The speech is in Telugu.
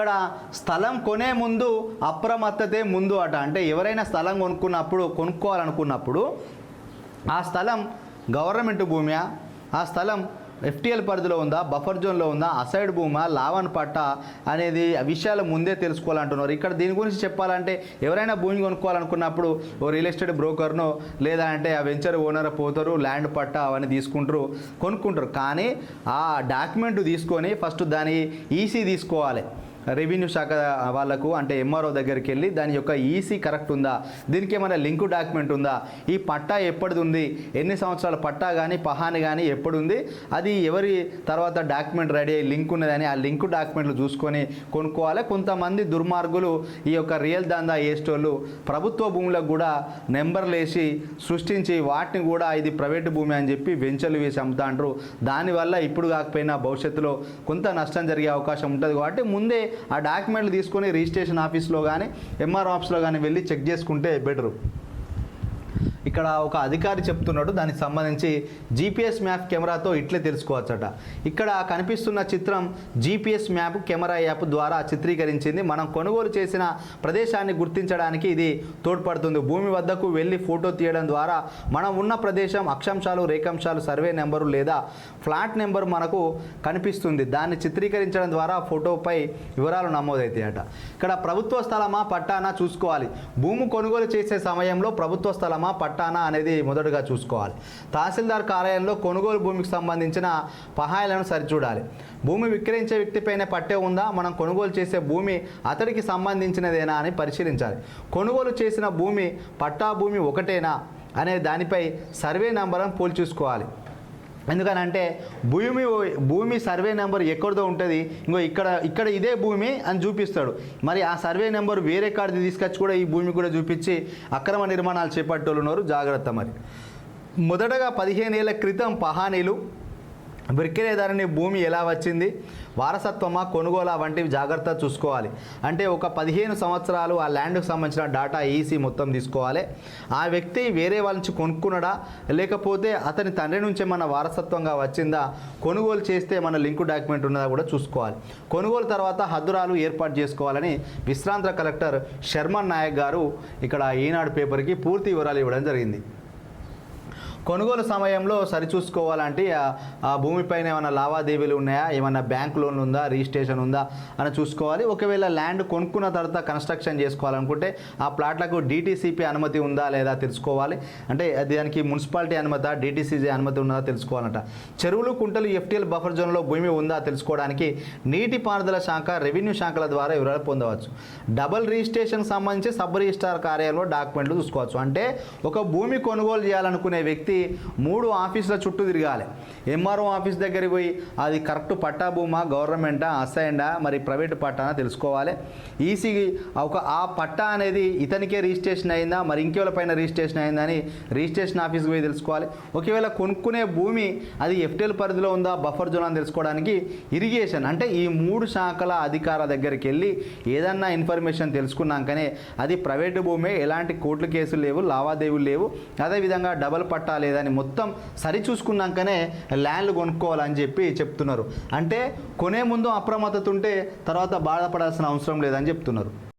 ఇక్కడ స్థలం కొనే ముందు అప్రమత్తతే ముందు అట. అంటే ఎవరైనా స్థలం కొనుక్కున్నప్పుడు కొనుక్కోవాలనుకున్నప్పుడు ఆ స్థలం గవర్నమెంట్ భూమియా? ఆ స్థలం ఎఫ్టీఎల్ పరిధిలో ఉందా? బఫర్ జోన్లో ఉందా? అసైడ్ భూమా? లావన్ పట్ట? అనేది ఆ విషయాలు ముందే తెలుసుకోవాలంటున్నారు. ఇక్కడ దీని గురించి చెప్పాలంటే ఎవరైనా భూమి కొనుక్కోవాలనుకున్నప్పుడు ఓ రియల్ ఎస్టేట్ బ్రోకర్ను లేదా అంటే ఆ వెంచర్ ఓనర్ పోతారు ల్యాండ్ పట్ట అవన్నీ తీసుకుంటారు కొనుక్కుంటారు. కానీ ఆ డాక్యుమెంట్ తీసుకొని ఫస్ట్ దాని ఈసీ తీసుకోవాలి. రెవెన్యూ శాఖ వాళ్ళకు అంటే ఎంఆర్ఓ దగ్గరికి వెళ్ళి దాని యొక్క ఈసీ కరెక్ట్ ఉందా? దీనికి ఏమైనా లింకు డాక్యుమెంట్ ఉందా? ఈ పట్టా ఎప్పటిది ఉంది ఎన్ని సంవత్సరాల పట్టా కానీ పహాని కానీ ఎప్పుడుంది అది ఎవరి తర్వాత డాక్యుమెంట్ రెడీ అయ్యి లింక్ ఉన్నదని ఆ లింకు డాక్యుమెంట్లు చూసుకొని కొనుక్కోవాలి. కొంతమంది దుర్మార్గులు ఈ యొక్క రియల్ దందా ఏస్టోళ్ళు ప్రభుత్వ భూములకు కూడా నెంబర్లు వేసి సృష్టించి వాటిని కూడా ఇది ప్రైవేటు భూమి అని చెప్పి వెంచర్లు వేసి అమ్ముతా అంటారు దానివల్ల ఇప్పుడు కాకపోయినా భవిష్యత్తులో కొంత నష్టం జరిగే అవకాశం ఉంటుంది కాబట్టి ముందే ఆ డాక్యుమెంట్లు తీసుకొని రిజిస్ట్రేషన్ ఆఫీస్లో కానీ ఎంఆర్ ఆఫీస్లో కానీ వెళ్ళి చెక్ చేసుకుంటే బెటరు ఇక్కడ ఒక అధికారి చెప్తున్నాడు దానికి సంబంధించి జీపీఎస్ మ్యాప్ కెమెరాతో ఇట్లే తెలుసుకోవచ్చట. ఇక్కడ కనిపిస్తున్న చిత్రం జీపీఎస్ మ్యాప్ కెమెరా యాప్ ద్వారా చిత్రీకరించింది. మనం కొనుగోలు చేసిన ప్రదేశాన్ని గుర్తించడానికి ఇది తోడ్పడుతుంది. భూమి వద్దకు వెళ్ళి ఫోటో తీయడం ద్వారా మనం ఉన్న ప్రదేశం అక్షాంశాలు రేఖాంశాలు సర్వే నెంబరు లేదా ఫ్లాట్ నెంబర్ మనకు కనిపిస్తుంది. దాన్ని చిత్రీకరించడం ద్వారా ఫోటోపై వివరాలు నమోదవుతాయట ఇక్కడ ప్రభుత్వ స్థలమా పట్టానా చూసుకోవాలి. భూమి కొనుగోలు చేసే సమయంలో ప్రభుత్వ స్థలమా పట్టానా పట్టానా అనేది మొదటగా చూసుకోవాలి. తహసీల్దార్ కార్యాలయంలో కొనుగోలు భూమికి సంబంధించిన పహాయాలను సరిచూడాలి. భూమి విక్రయించే వ్యక్తిపైన పట్టే ఉందా? మనం కొనుగోలు చేసే భూమి అతడికి సంబంధించినదేనా అని పరిశీలించాలి. కొనుగోలు చేసిన భూమి పట్టా భూమి ఒకటేనా అనే దానిపై సర్వే నంబర్ను పోల్చూసుకోవాలి. ఎందుకనంటే భూమి భూమి సర్వే నెంబర్ ఎక్కడిదో ఉంటుంది. ఇంకో ఇక్కడ ఇక్కడ ఇదే భూమి అని చూపిస్తాడు. మరి ఆ సర్వే నెంబర్ వేరే కాడిది తీసుకొచ్చి కూడా ఈ భూమి కూడా చూపించి అక్రమ నిర్మాణాలు చేపట్టేవాళ్ళు ఉన్నారు. జాగ్రత్త మరి. మొదటగా పదిహేను ఏళ్ళ క్రితం పహానీలు విక్రయదారుని భూమి ఎలా వచ్చింది? వారసత్వమా కొనుగోలా వంటివి జాగ్రత్త చూసుకోవాలి. అంటే ఒక పదిహేను సంవత్సరాలు ఆ ల్యాండ్కి సంబంధించిన డాటా ఈసీ మొత్తం తీసుకోవాలి. ఆ వ్యక్తి వేరే వాళ్ళ నుంచి కొనుక్కున్నాడా? లేకపోతే అతని తండ్రి నుంచి మన వారసత్వంగా వచ్చిందా? కొనుగోలు చేస్తే మన లింకు డాక్యుమెంట్ ఉన్నదా కూడా చూసుకోవాలి. కొనుగోలు తర్వాత హద్దురాలు ఏర్పాటు చేసుకోవాలని విశ్రాంత కలెక్టర్ శర్మ నాయక్ గారు ఇక్కడ ఈనాడు పేపర్కి పూర్తి వివరాలు ఇవ్వడం జరిగింది. కొనుగోలు సమయంలో సరిచూసుకోవాలంటే ఆ- భూమిపైన ఏమైనా లావాదేవీలు ఉన్నాయా? ఏమైనా బ్యాంక్ లోన్ ఉందా? రిజిస్ట్రేషన్ ఉందా? అని చూసుకోవాలి. ఒకవేళ ల్యాండ్ కొనుక్కున్న తర్వాత కన్స్ట్రక్షన్ చేసుకోవాలనుకుంటే ఆ ప్లాట్లకు డీటీసీపీ అనుమతి ఉందా లేదా తెలుసుకోవాలి. అంటే దానికి మున్సిపాలిటీ అనుమతి? డీటీసీజీ అనుమతి ఉందా తెలుసుకోవాలంట. చెరువులు కుంటలు ఎఫ్టీఎల్ బఫర్ జోన్లో భూమి ఉందా తెలుసుకోవడానికి నీటిపారుదల శాఖ రెవెన్యూ శాఖల ద్వారా వివరాలు పొందవచ్చు. డబుల్ రిజిస్ట్రేషన్ సంబంధించి సబ్ రిజిస్ట్రార్ కార్యాలయంలో డాక్యుమెంట్లు చూసుకోవచ్చు. అంటే ఒక భూమి కొనుగోలు చేయాలనుకునే వ్యక్తి మూడు ఆఫీసుల చుట్టూ తిరగాలి. ఎంఆర్ఓ ఆఫీస్ దగ్గరికి పోయి అది కరెక్ట్ పట్టా భూమా గవర్నమెంటా అసైన్డా మరి ప్రైవేట్ పట్టానా తెలుసుకోవాలి. ఈసీ ఒక ఆ పట్టా అనేది ఇతనికే రిజిస్ట్రేషన్ అయిందా మరి ఇంకెవరి పైన రిజిస్ట్రేషన్ అయిందా అని రిజిస్ట్రేషన్ ఆఫీస్కి పోయి తెలుసుకోవాలి. ఒకవేళ కొనుక్కునే భూమి అది ఎఫ్టీఎల్ పరిధిలో ఉందా బఫర్ జోన్ అని తెలుసుకోవడానికి ఇరిగేషన్ అంటే ఈ మూడు శాఖల అధికారుల దగ్గరికి వెళ్ళి ఏదన్నా ఇన్ఫర్మేషన్ తెలుసుకున్నాకనే అది ప్రైవేటు భూమే ఎలాంటి కోర్టు కేసులు లేవు లావాదేవీలు లేవు. అదేవిధంగా డబల్ పట్టా లేదని మొత్తం సరి చూసుకున్నాకనే ల్యాండ్లు కొనుక్కోవాలని చెప్పి చెప్తున్నారు. అంటే కొనే ముందు అప్రమత్తత ఉంటే తర్వాత బాధపడాల్సిన అవసరం లేదని చెప్తున్నారు.